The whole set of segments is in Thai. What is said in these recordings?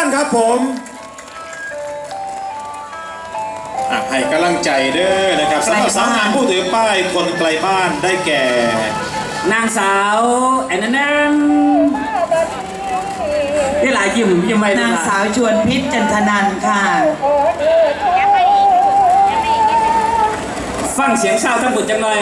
านครับผมอะให้กำลังใจเด้อนะครับสำหรับสาวงามผู้ถือป้ายคนไกลบ้านได้แก่ นางสาวแอนนันนี่หลายยิ้มยิ้มไปนางสาวชวนพิษจันทนันท์ค่ะฟังเสียงเศร้าทั้งหมดจังเลย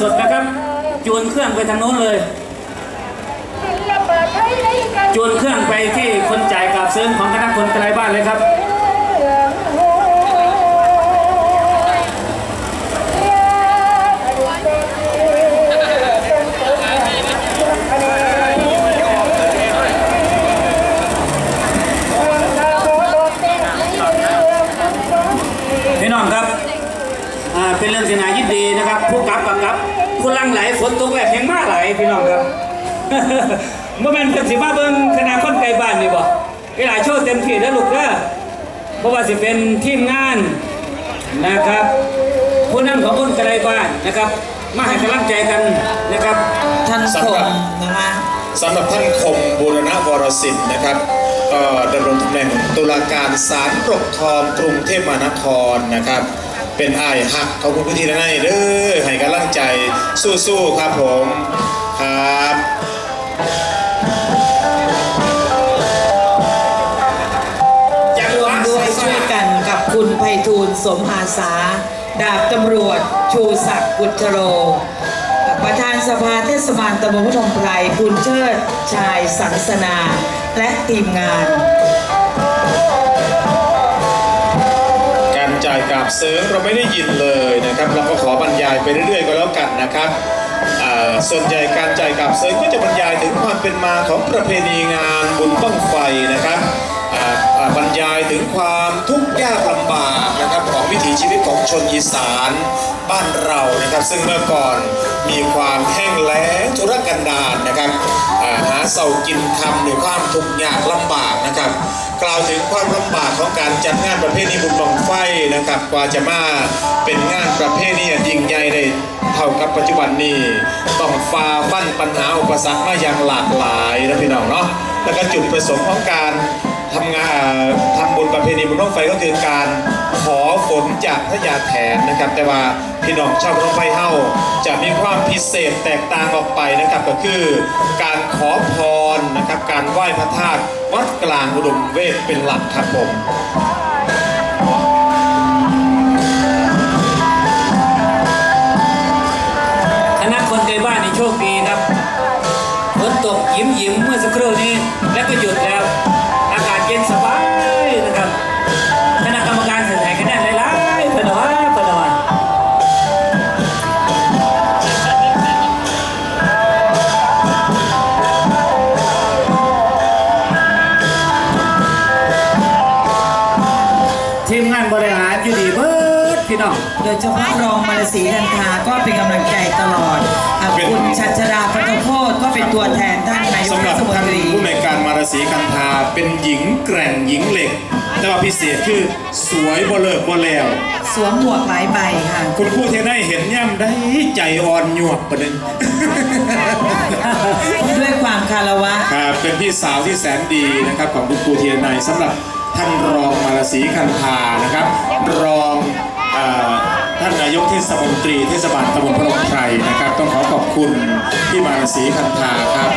สดนะครับ จูนเครื่องไปทางโน้นเลย จูนเครื่องไปที่คนจ่ายกับซื้อของคณะคนไกลบ้านเลยครับเรื่องโหยาอรุณเป็นอนนี้วันดาวโดดเรื่องของสองสีพี่น้องครับอ่าเป็นเรื่องที่น่ายินดีนะครับผู้กับกับกลั บผู้ลังไหลฝนตกแบบแหงมาไหลพี่น้องครับเมื่อแม่นเพิ่นสิมาเบิ่งคณะคนไกลบ้านนี่บ่เวลาโชว์เต็มที่แล้วลูกเด้อเพราะว่าสิเป็นทีมงานนะครับผู้นำของคนไกลบ้านนะครับ มาให้กำลังใจกันนะครับท่านคสำหรับมนะคะสำหรับท่านคมบูรณวรสิทธิ์นะครับก็ดำรงตำแหน่งตุลาการศาลปกครองกรุงเทพมหานครนะครับ เป็นไอ้ายหักเขาคุณผู้ที่นั่นเด้อให้กำลังใจสู้ๆครับผมครับจังรหวะมด้วยช่วยกันกับคุณไพฑูรย์สมอาสา ดาบตำรวจ ชูศักดิ์กุชโร ประธานสภาเทศบาลตำบลพนมไพรคุณเชิดชายสังสนา และทีมงาน บเสริมเราไม่ได้ยินเลยนะครับ เราก็ขอบรรยายไปเรื่อยๆก็แล้วกันนะครับส่วนใหญ่การจ่ายกับเสริมก็จะบรรยายถึงความเป็นมาของประเพณีงานบุญต้องไฟนะครับ บรรยายถึงความทุกข์ยากลำบากนะครับของวิถีชีวิตของชนอีสานบ้านเรานะครับ ซึ่งเมื่อก่อนมีความแห้งแล้งทุรกันดารนะครับหาเสากินคำหรือความทุกข์ยากลำบากนะครับ กล่าวถึงความลำบากของการจัดงานประเพณีบุญบังไฟนะครับ กว่าจะมาเป็นงานประเพณีอันยิ่งใหญ่ได้เท่ากับปัจจุบันนี้ต้องฝ่าฟันปัญหาอุปสรรคมาอย่างหลากหลายนะพี่น้องเนาะแล้วก็จุดประสงค์ของการ ทำงานทำบุญประเพณีบุญบังไฟก็คือการขอฝนจากพระยาแถนนะครับ แต่ว่าพี่น้องชาวบุญบังไฟเฮาจะมีความพิเศษแตกต่างออกไปนะครับก็คือการขอพรนะครับ การไหว้พระธาตุวัดกลางอุดมเวทเป็นหลักครับผมคณะคนไกลบ้านนี่โชคดีครับฝนตกยิ้มยิ้มเมื่อสักครู่นี้ แล้วก็หยุดแล้ว ยเฉพาะรองมาลสีนันทาก็เป็นกำลังใจตลอดอะคุณชัชดาพัตโคตก็เป็นตัวแทนท่านนายกสำหเทรับศมนท่านตรี ผู้ในวยการมารสีกันทาเป็นหญิงแกร่งหญิงเหล็ก แต่ว่าพิเศษคือสวยบ่เลิกบ่แล้ว สวมหมวกหลายใบค่ะ คุณครูเทได้เห็นย่ำได้ใจอ่อนหยวกประเด็นด้วยความคารวะ ครับเป็นพี่สาวที่แสนดีนะครับของคุณครูเทียนในสำหรับท่านรองมารสีคันธานะครับ รองเออท่านนายกเทศมนตรีเทศบาลตำบลพนมไพรนะครับ ต้องขอขอบคุณพี่มารสีคันธาครับ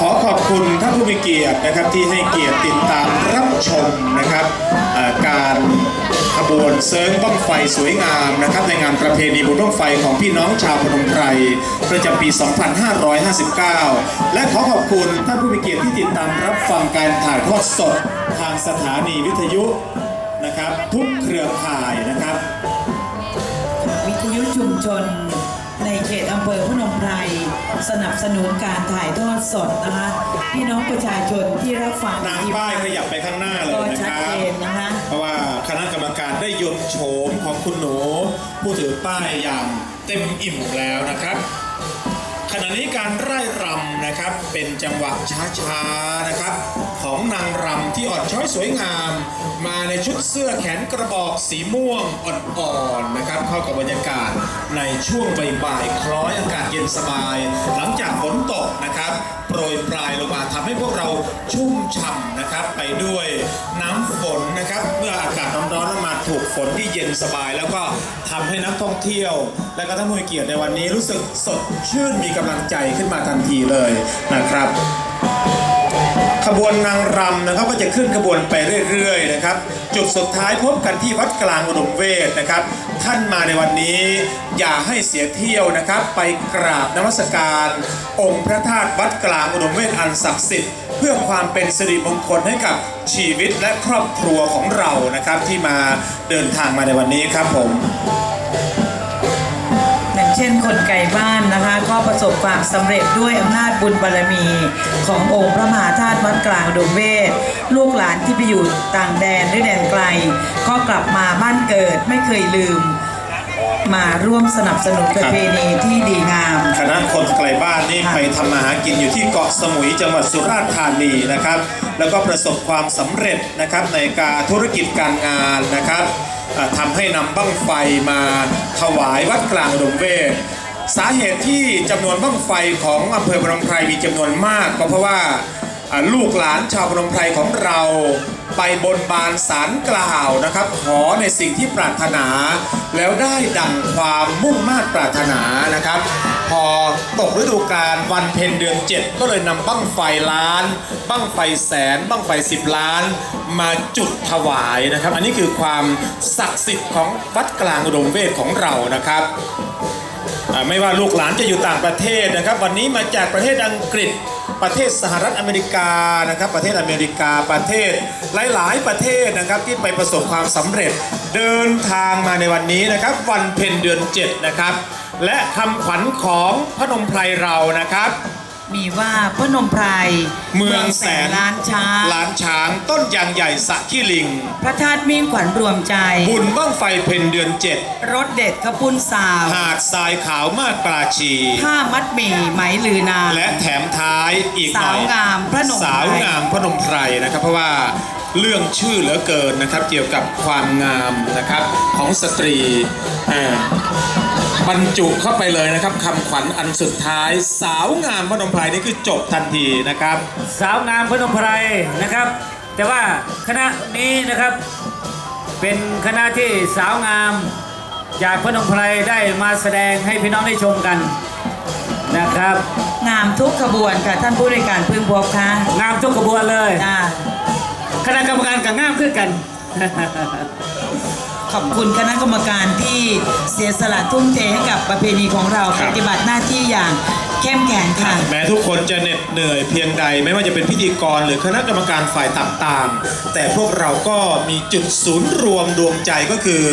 ขอขอบคุณท่านผู้มีเกียรตินะครับที่ให้เกียรติติดตามรับชมนะครับการขบวนเซิร์งบ้องไฟสวยงามนะครับ ในงานประเพณีบุญบ้องไฟของพี่น้องชาวพนมไพรประจำปี 2559 และขอขอบคุณท่านผู้มีเกียรติที่ติดตามรับฟังการถ่ายทอดสดทางสถานีวิทยุ ข่ายนะครับ วิทยุชุมชนในเขตอำเภอพนมไพรสนับสนุนการถ่ายทอดสดนะคะพี่น้องประชาชนที่รับฟังนางป้ายขยับไปข้างหน้าเลยก็นะชัคดรับ เจนนะคะ เพราะว่าคณะกรรมการได้ยนต์โฉมของคุณหนู ผู้ถือป้ายอย่างเต็มอิ่มแล้วนะครับ ขณะนี้การไล่รำนะครับเป็นจังหวะช้าๆนะครับ ของนางรำที่อ่อนช้อยสวยงาม มาในชุดเสื้อแขนกระบอกสีม่วงอ่อนๆนะครับ เข้ากับบรรยากาศในช่วงบ่ายๆคล้อยอากาศเย็นสบาย หลังจากฝนตกนะครับ โปรยปลายลงมาทำให้พวกเราชุ่มฉ่ำนะครับ ไปด้วยน้ำฝนนะครับ เมื่ออากาศร้อนๆลงมาถูกฝนที่เย็นสบาย แล้วก็ทำให้นักท่องเที่ยว และก็ท่านผู้มีเกียรติในวันนี้รู้สึกสดชื่นมีกำลังใจขึ้นมาทันทีเลยนะครับ ขบวนนางรำนะครับก็จะขึ้นขบวนไปเรื่อยๆนะครับ จุดสุดท้ายพบกันที่วัดกลางอุดมเวทนะครับ ท่านมาในวันนี้อย่าให้เสียเที่ยวนะครับ ไปกราบนมัสการ องค์พระธาตุวัดกลางอุดมเวทอันศักดิ์สิทธิ์เพื่อความเป็นสิริมงคลให้กับชีวิตและครอบครัวของเรานะครับ ที่มาเดินทางมาในวันนี้ครับผม ช่นคนไก่บ้านนะคะ ก็ประสบความสำเร็จด้วยอำนาจบุญบารมี ขององค์พระมหาธาตุวัดกลางอุดมเวทลูกหลานที่ไปอยู่ต่างแดนหรือแดนไกล ก็กลับมาบ้านเกิดไม่เคยลืม มาร่วมสนับสนุนประเพณีที่ดีงาม คณะคนไกลบ้านนี่ไปทำมาหากินอยู่ที่เกาะสมุยจังหวัดสุราษฎร์ธานีนะครับ แล้วก็ประสบความสำเร็จนะครับในการธุรกิจการงานนะครับ ทำทำให้นำบั้งไฟมาถวายวัดกลางดงเวทสาเหตุที่จำนวนบั้งไฟของอำเภอพนมไพรมีจำนวนมาก ก็เพราะว่าลูกหลานชาวพนมไพรของเรา ไปบนบานสารกล่าวนะครับ ขอในสิ่งที่ปรารถนา แล้วได้ดังความมุ่งมา่ปรารถนานะครับ พอตกฤดูกาลวันเพ็ญเดือน 7 ก็เลยนำบั้งไฟล้าน บั้งไฟแสน บั้งไฟ 10 ล้าน มาจุดถวายนะครับ อันนี้คือความศักดิ์สิทธิ์ของวัดกลางอุดมเวทของเรานะครับ ไม่ว่าลูกหลานจะอยู่ต่างประเทศนะครับ วันนี้มาจากประเทศอังกฤษ ประเทศสหรัฐอเมริกานะครับ ประเทศอเมริกาประเทศหลาย ๆ ประเทศนะครับที่ไปประสบความสำเร็จเดินทางมาในวันนี้นะครับ วันเพ็ญเดือน 7 นะครับ และคำขวัญของพระนมไพรเรานะครับ มีว่าพระนมไพรเมืองแสนล้านช้างล้านช้างต้นยางใหญ่สะขี้ลิง พระธาตุมิ่งขวัญรวมใจ บุญบ้างไฟเพ็ญเดือนรสเด็ดข้าวปุ้นสาว7หาดทรายขาวมากปลาชีผ้ามัดหมี่ไหมลือนางและแถมท้ายอีกหน่อยสาวงามพระนมไพรสาวงามพระนมไพรนะครับเพราะว่าเรื่องชื่อเหลือเกินนะครับ เกี่ยวกับความงามนะครับของสตรีอ่า บรรจุเข้าไปเลยนะครับคำขวัญอันสุดท้าย สาวงามพระนมไพรนี่คือจบทันทีนะครับ สาวงามพนมไพรนะครับ แต่ว่าคณะนี้นะครับเป็นคณะที่สาวงามจากพนมไพรได้มาแสดงให้พี่น้องได้ชมกันนะครับ งามทุกขบวนค่ะท่านผู้ในวยการพึงพบค่ะงามทุกขบวนเลย จ้า คณะกรรมการกับงามขึ้นกัน ขอบคุณคณะกรรมการที่เสียสละทุ่มเทให้กับประเพณีของเราครัปบ ฏิบัติหน้าที่อย่างเข้มแข็งค่ะ แม้ทุกคนจะเหน็ดเหนื่อยเพียงใด ไม่ว่าจะเป็นพิธีกรหรือคณะกรรมการฝ่ายต่างๆ แต่พวกเราก็มีจุดศูนย์รวมดวงใจก็คือ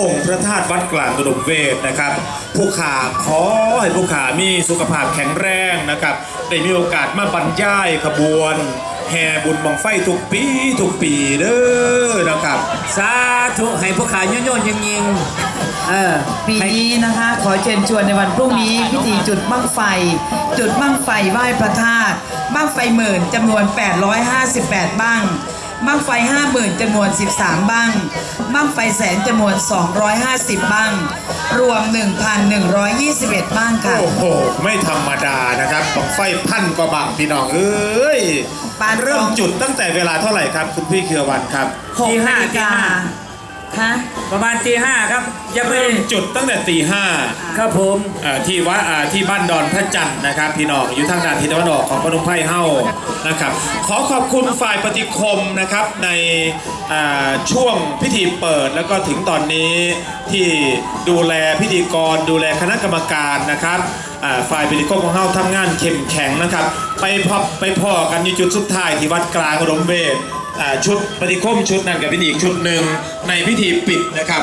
องค์พระธาตุวัดกลางอุดมเวทนะครับผู้ขาขอให้ผู้ขามีสุขภาพแข็งแรงนะครับได้มีโอกาสมาบรรยายขบวน แห่บุญบังไฟทุกปีทุกปีเด้อนะครับ สาธุให้พวกขาโยนโยนยิงยิงๆเออปีให้ นี้นะคะ ขอเชิญชวนในวันพรุ่งนี้พิธีจุดบั้งไฟ จุดบั้งไฟไหว้พระธาตุบั้งไฟหมื่นจำนวน 858 บ้าง บั้งไฟ50,000จำนวน 13 บ้างบั้งไฟแสนจำนวน 250 บ้าง รวม 1,121 บ้างค่ะ โอ้โห ไม่ธรรมดานะครับบังไฟพันกว่าบาทพี่น้องเอ้ยปานเริ่มจุดตั้งแต่เวลาเท่าไหร่ครับ คุณพี่เครือวันครับ หกตีห้านาฬิกา ตีห้าคะประมาณตีห้าครับอย่าไปเริ่มจุดตั้งแต่ตีห้าครับผมอ่าที่วัดอ่าที่บ้านดอนพระจันทร์นะครับ พี่น้องอยู่ทางด้านทิศตะวันออกของพนมไพรเฮ้านะครับ ขอขอบคุณฝ่ายปฏิคมนะครับในอ่าช่วงพิธีเปิดแล้วก็ถึงตอนนี้ที่ดูแลพิธีกรดูแลคณะกรรมการนะครับอ่าฝ่ายปฏิคมของเฮ้าทำงานเข้มแข็งนะครับ ไปพบไปพ่อกันอยู่จุดสุดท้ายที่วัดกลางอุดมเวทอ่าชุดปฏิคมชุดนั้นกับเป็นอีกชุดหนึ่ง ในพิธีปิดนะครับ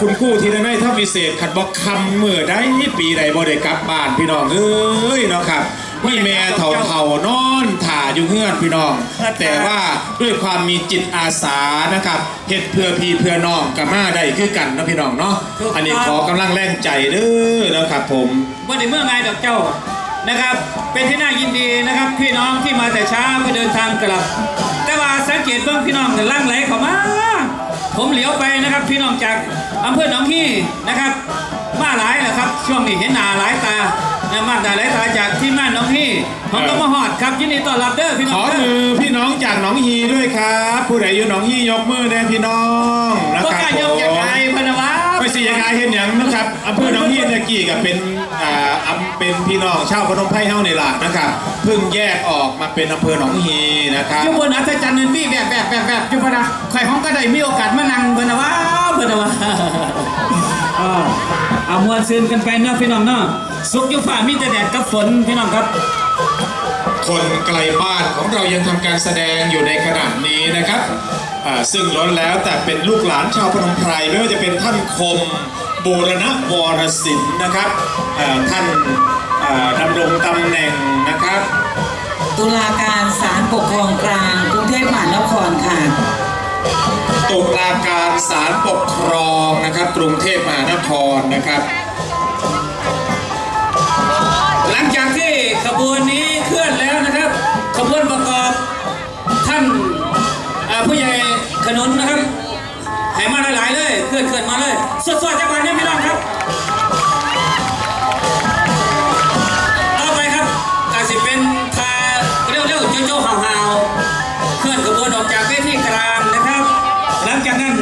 คุณครู่ที่ได้ถ้าพิเศษขัดบอกคำเมื่อได้ปีใดบ่ได้กลับบ้านพี่น้องเอ้ยเนาะครับมีแม่เถ่าเถ่าๆนอนถ่าอยู่เฮือนพี่น้อง แต่ว่าด้วยความมีจิตอาสานะครับเฮ็ดเพื่อพี่เพื่อน้องกับมาได้คือกันนะพี่น้องเนาะอันนี้ขอกำลังแรงใจเด้อนะครับผมว่าในเมื่อไงดอกเจ้าในนะครับ เป็นที่น่ายินดีนะครับพี่น้องที่มาแต่เช้าก็เดินทางกลับ แต่ว่าสังเกตเบื้องพี่น้องกันล่างไหลเข้ามา ผมเหลียวไปนะครับ พี่น้องจากอำเภอหนองฮีนะครับ มาหลายแหละครับ ช่วงนี้เห็นหน้าหลายตานะมาหน้าหลายตาจากที่ม่านหน้องฮีผมก็มาหอดครับยินดีต้อนรับเด้อพี่น้ของอเด้อมือพี่น้องจากหนองฮีด้วยครับ ผู้ใดอยู่หนองฮียกมือได้พี่น้องนะก็ครับการยกจากไกลพะนะวะไป สี่ยากายเห็นอย่างนะครับอำเภอหนองฮีตะกี้กับเป็นอ่าอำเป็นพี่น้องชาวพนมไพรเฮาในหลักนะครับเพิ่งแยกออกมาเป็นอำเภอหนองฮีนะครับอยู่บนอัศจรรย์เนินพี่แบบแบบแบบแบบอยู่พะนะใครห้องก็ได้มีโอกาสมานั่งพะนะวะพะนะวะอ่าเอามวนซื่นกันไปเนาะพี่น้องเนาะสุกอยู่ฝ่ามีแต่แดดกับฝนพี่น้องครับคนไกลบ้านของเรายังทำการแสดงอยู่ในขณะนี้นะครับ อ่าซึ่งล้วนแล้วแต่เป็นลูกหลานชาวพนมไพรไม่ว่าจะเป็นท่านคมบูรณวรศิลป์นะครับอ่าท่านอ่าดำรงตำแหน่งนะครับตุลาการศาลปกครองกลางกรุงเทพมหานครค่ะ ตุลาการศาลปกครองนะครับกรุงเทพมหานครนะครับ อนมาเลยสดๆจากวันนี้พี่น้องครับต่อไปครับกาสิเป็นทาเร็วๆโจโจ้ห่าวๆเคลื่อนขบวนออกจากเวทีกลางนะครับ หลังจากนั้น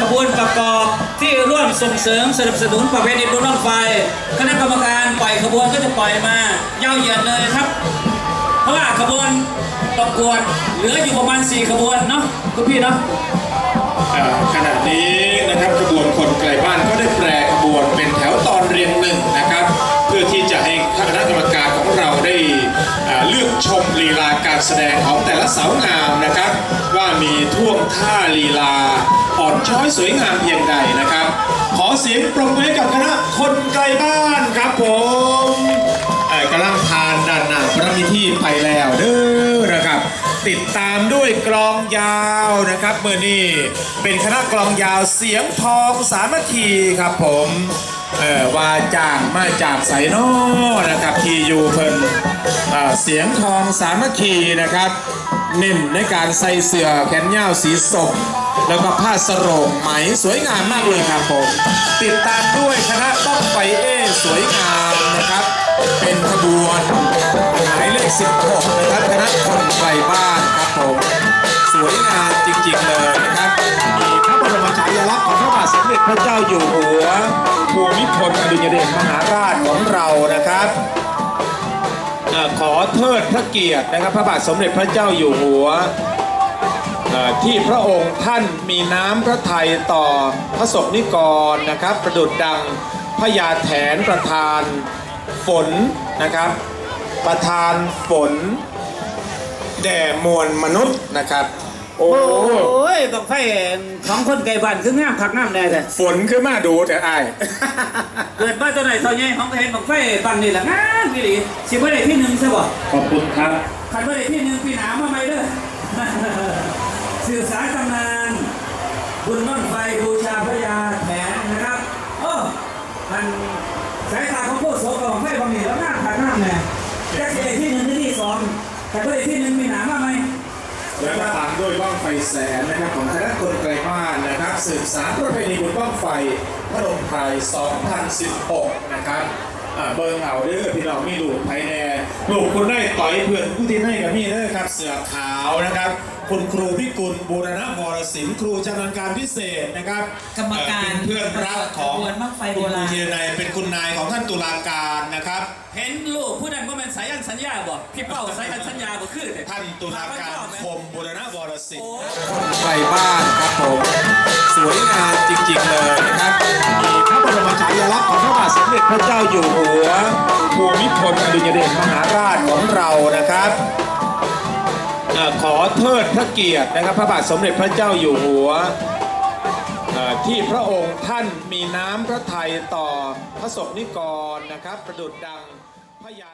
ขบวนประกอบที่ร่วมส่งเสริมสนับสนุนประเพณีบุญบั้งไฟคณะกรรมการปล่อยขบวนก็จะปล่อยมาเย้าเยียดเลยครับ เพราะว่าขบวนประกวดเหลืออยู่ประมาณ 4 ขบวนเนาะคุณพี่เนาะ ขณะนี้นะครับขบวนคนไกลบ้านก็ได้แปรขบวนเป็นแถวตอนเรียงหนึ่งนะครับ เพื่อที่จะให้คณะกรรมการของเราได้เลือกชมลีลาการแสดงของแต่ละสาวงามนะครับ ว่ามีท่วงท่าลีลาอ่อนช้อยสวยงามเพียงใดนะครับ ขอเสียงปรบมือให้กับคณะคนไกลบ้านครับผมกำลังทานด้านหน้าพระมิที่ไปแล้วเด้อนะครับ ติดตามด้วยกลองยาวนะครับเมื่อนี้เป็นคณะกลองยาวเสียงทองสามัคคีครับผมเออว่าจ้างมาจากไสนอนะครับที่อยู่เพิ่นเอ่อเสียงทองสามัคคีนะครับ เน้นในการใส่เสื้อแขนยาวสีสมแล้วก็ผ้าสโรงไหมสวยงามมากเลยครับผม ติดตามด้วยคณะต้องไฟเอสวยงามนะครับ เป็นขบวนายเลข16นะครับคณะคนไกลบ้านครับผมสวยงามจริงๆเลยนะครับมีพระบรมฉายาลักษณ์ของพระบาทสมเด็จพระเจ้าอยู่หัวภูมิพลอดุลยเดชมหาราชของเรานะครับขอเทิดพระเกียรตินะครับ พระบาทสมเด็จพระเจ้าอยู่หัวที่พระองค์ท่านมีน้ำพระทัยต่อพระสงฆ์นิกรนะครับ ประดุดดังพญาแถนประธานฝนนะครับ ประธานฝน แด่มวลมนุษย์นะครับ โอ้โอ้ยบังไฟของคนไกลบ้านคืองามคักงามแน่แต่ฝนขึ้นมาดูแต่ไอ้าย เกิดมาตัวไหนตัวใหญ่ของเห็นบังไฟปันนี่แหละงามพี่หลีสิบ่ได้ที่หนึ่งใช่ป่ะขอบคุณครับขันบ่ได้ที่หนึ่งพี่หนามาไหมเด้อสื่อสารตำนานบุญบ้างไฟบูชาพระยาแถนนะครับโอ้มันสายตาของผู้โสกับบังไฟบางนี่แล้วงามคักงามแน่จะสิได้ที่หนึ่งหรือที่สอง แต่ก็อีกที่หนึ่งมีหนามาไหมแล้วก็ตามด้วยบ้างไฟแสนนะครับของคณะคนไกลบ้านนะครับสืบสารประเพณีบุญบ้างไฟพระนมไพร2016 นะครับเบิร์เอาเด้อพี่น้องมีลูกไทยแน่ลูกคุณได้ต่อยเพื่อนผู้ที่ให้กับพี่เด้อครับเสือขาวนะครับ คุณครูพิกุลบูรณวรศิลป์ครูชำนาญการพิเศษนะครับกรรมการเอ่อเป็นเพื่อนรักของขบวนบั้งไฟโบราณคุณคทีนายเป็นคุณนายของท่านตุลาการนะครับ เห็นลูกผู้นั้นว่ามันสายันสัญญาบ่พี่เป้าสายันสัญญาบ่คือแต่ท่านตุลาการคมบุรณวรศิลโอ้ป์ไทยบ้านครับผมสวยงามจริงๆเลยนะครับมีพระบรมฉายาลักษณ์ของพระบาทสมเด็จพระเจ้าอยู่หัวภูมิพลอดุลยเดชมหาราชของเรานะครับเอ่อ ขอเทิดพระเกียรตินะครับ พระบาทสมเด็จพระเจ้าอยู่หัวที่พระองค์ท่านมีน้ำพระทัยต่อพระสงฆ์นิกรนะครับ ประดุดดังพญา